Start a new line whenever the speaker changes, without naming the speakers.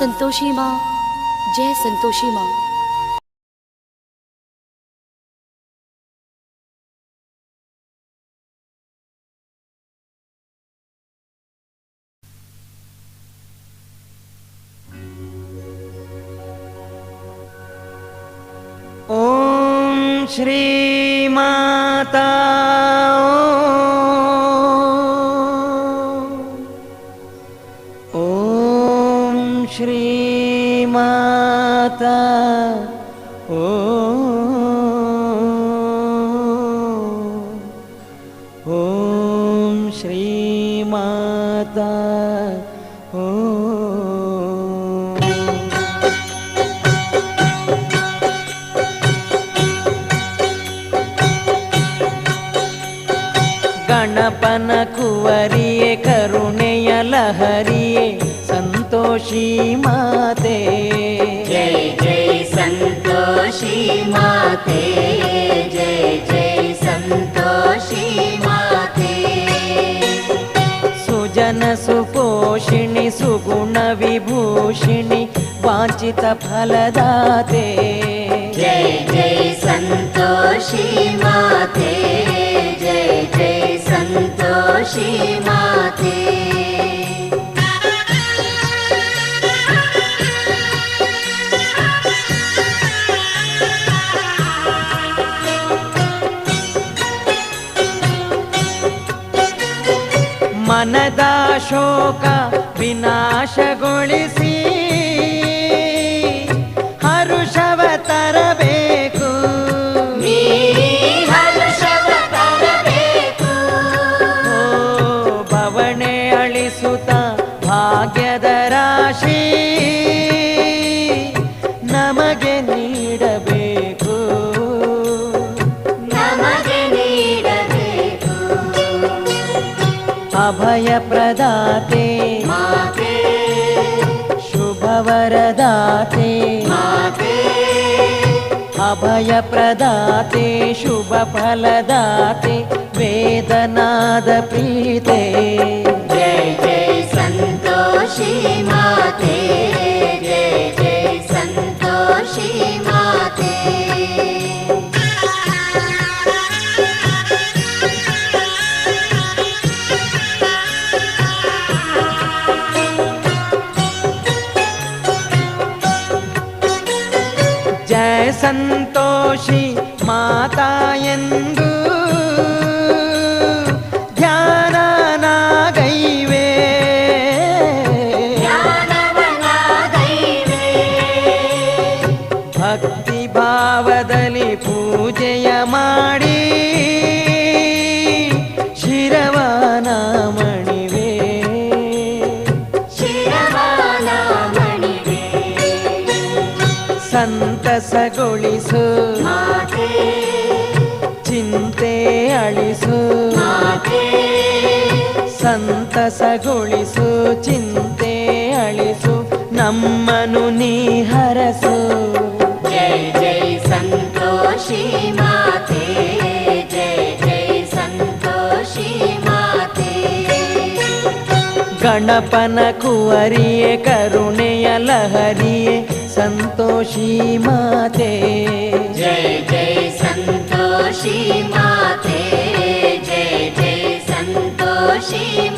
સંતોષી માં જય સંતોષી માં
ઓમ શ્રી માતા श्रीमता। ॐ श्रीमता। ॐ सन्तोषी माते।
जय जय सन्तोषी माते। जय जय सन्तोषी माते।
सुजन सुपोषिणि सुगुणविभूषिणि पाचितफलदाते
जय जय सन्तोषी माते। जय जय सन्तोषी मा
ಮನದ ಶೋಕ ವಿನಾಶಗೊಳಿಸಿ. ಹರುಷವ ತರಬೇಕು. ಓ ಬವಣೆ ಅಳಿಸುತ್ತ ಭಾಗ್ಯದ ರಾಶಿ.
अभयप्रदाते शुभवरदाते अभयप्रदाते शुभफलदाते
वेदनादपीते ಸಂತೋಷಿ ಮಾತಾ ಎಂದು ಭಕ್ತಿ ಭಾವದಲ್ಲಿ ಪೂಜೆಯ ಮಾಡಿ ಸಂತಸಗೊಳಿಸು. ಚಿಂತೆ ಅಳಿಸು. ಸಂತಸಗೊಳಿಸು ಚಿಂತೆ ಅಳಿಸು ನಮ್ಮನು ನೀ ಹರಸು.
ಜೈ ಜೈ ಸಂತೋಷಿ ಮಾತೆ. ಜೈ ಜೈ ಸಂತೋಷಿ ಮಾತೆ.
ಗಣಪನ ಕುವರಿಯೇ ಕರುಣೆಯ ಲಹರಿಯೇ संतोषी माते।
जय जय संतोषी माते। जय जय संतोषी